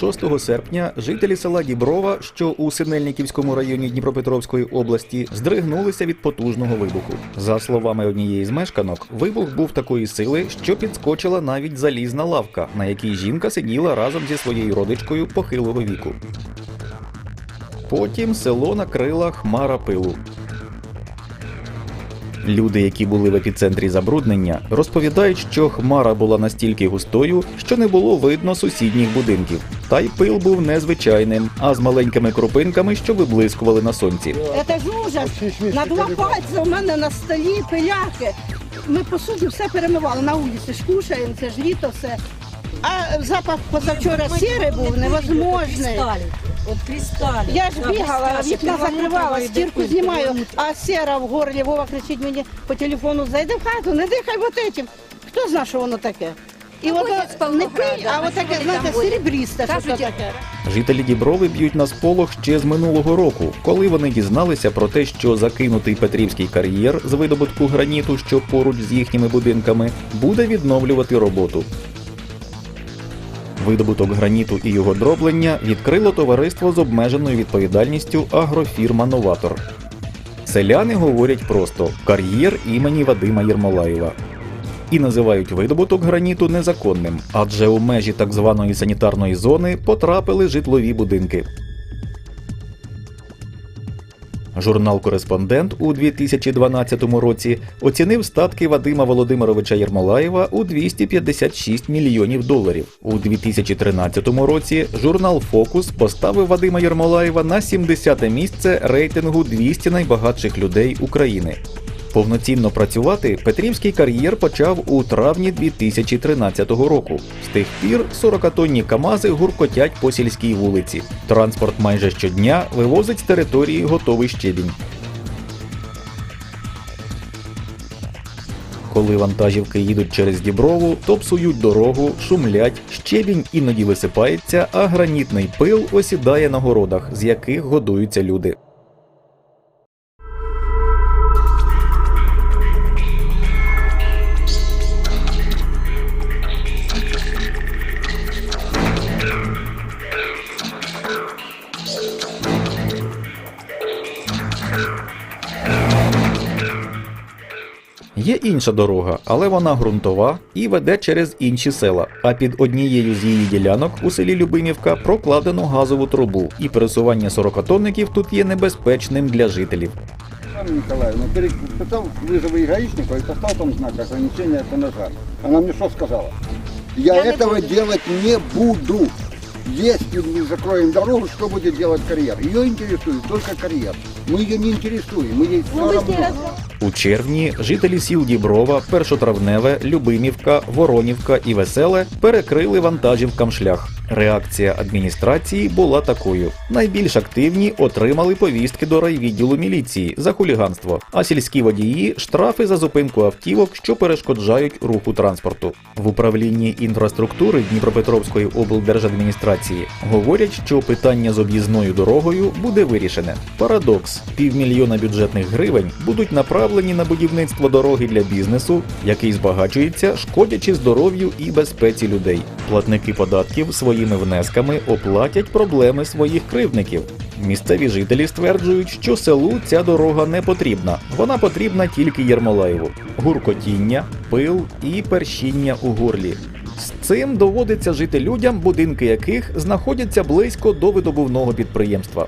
6 серпня жителі села Діброва, що у Синельниківському районі Дніпропетровської області, здригнулися від потужного вибуху. За словами однієї з мешканок, вибух був такої сили, що підскочила навіть залізна лавка, на якій жінка сиділа разом зі своєю родичкою похилого віку. Потім село накрила хмара пилу. Люди, які були в епіцентрі забруднення, розповідають, що хмара була настільки густою, що не було видно сусідніх будинків. Та й пил був незвичайним, а з маленькими крупинками, що виблискували на сонці. Це ж ужас. На два пальці у мене на столі пиляки. Ми по суті все перемивали на вулиці. ж кушаємо, це ж літо все. А запах позавчора сірий був невозможний. От кристалі. Я ж бігала, вікна закривала, стірку знімаю, а сера в горлі. Вова кричить мені по телефону, зайди в хату, не дихай вот этим. Хто знає, що воно таке? І воно не пий, а от таке, знаєте, серебрісте, що таке. Жителі Діброви б'ють на сполох ще з минулого року, коли вони дізналися про те, що закинутий Петрівський кар'єр з видобутку граніту, що поруч з їхніми будинками, буде відновлювати роботу. Видобуток граніту і його дроблення відкрило товариство з обмеженою відповідальністю агрофірма Новатор. Селяни говорять просто кар'єр імені Вадима Єрмолаєва і називають видобуток граніту незаконним, адже у межі так званої санітарної зони потрапили житлові будинки. Журнал Кореспондент у 2012 році оцінив статки Вадима Володимировича Єрмолаєва у 256 мільйонів доларів. У 2013 році журнал Фокус поставив Вадима Єрмолаєва на 70-те місце рейтингу 200 найбагатших людей України. Повноцінно працювати Петрівський кар'єр почав у травні 2013 року. З тих пір 40-тонні КАМАЗи гуркотять по сільській вулиці. Транспорт майже щодня вивозить з території готовий щебінь. Коли вантажівки їдуть через Діброву, то псують дорогу, шумлять, щебінь іноді висипається, а гранітний пил осідає на городах, з яких годуються люди. Є інша дорога, але вона ґрунтова і веде через інші села. А під однією з її ділянок у селі Любимівка прокладено газову трубу, і пересування 40-тонників тут є небезпечним для жителів. Анна Николаевна, перед- потом вызову гаишников и поставил там знак ограничения это нажать. Она мне что сказала? Я, этого делать не буду. Если мы закроем дорогу, что будет делать карьер? Ее интересует только карьер. Мы ее не интересуем, мы ей все равно. У червні жителі сіл Діброва, Першотравневе, Любимівка, Воронівка і Веселе перекрили вантажівкам шлях. Реакція адміністрації була такою: найбільш активні отримали повістки до райвідділу міліції за хуліганство, а сільські водії штрафи за зупинку автівок, що перешкоджають руху транспорту. В управлінні інфраструктури Дніпропетровської облдержадміністрації говорять, що питання з об'їзною дорогою буде вирішене. Парадокс: півмільйона бюджетних гривень будуть направлені на будівництво дороги для бізнесу, який збагачується, шкодячи здоров'ю і безпеці людей. Платники податків своїми внесками оплатять проблеми своїх кривдників. Місцеві жителі стверджують, що селу ця дорога не потрібна. Вона потрібна тільки Єрмолаєву. Гуркотіння, пил і першіння у горлі. З цим доводиться жити людям, будинки яких знаходяться близько до видобувного підприємства.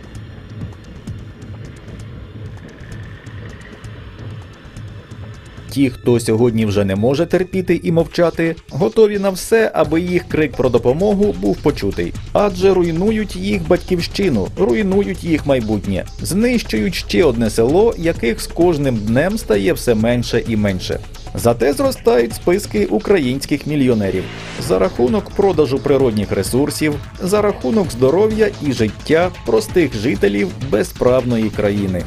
Ті, хто сьогодні вже не може терпіти і мовчати, готові на все, аби їх крик про допомогу був почутий. Адже руйнують їх батьківщину, руйнують їх майбутнє, знищують ще одне село, яких з кожним днем стає все менше і менше. Зате зростають списки українських мільйонерів за рахунок продажу природних ресурсів, за рахунок здоров'я і життя простих жителів безправної країни.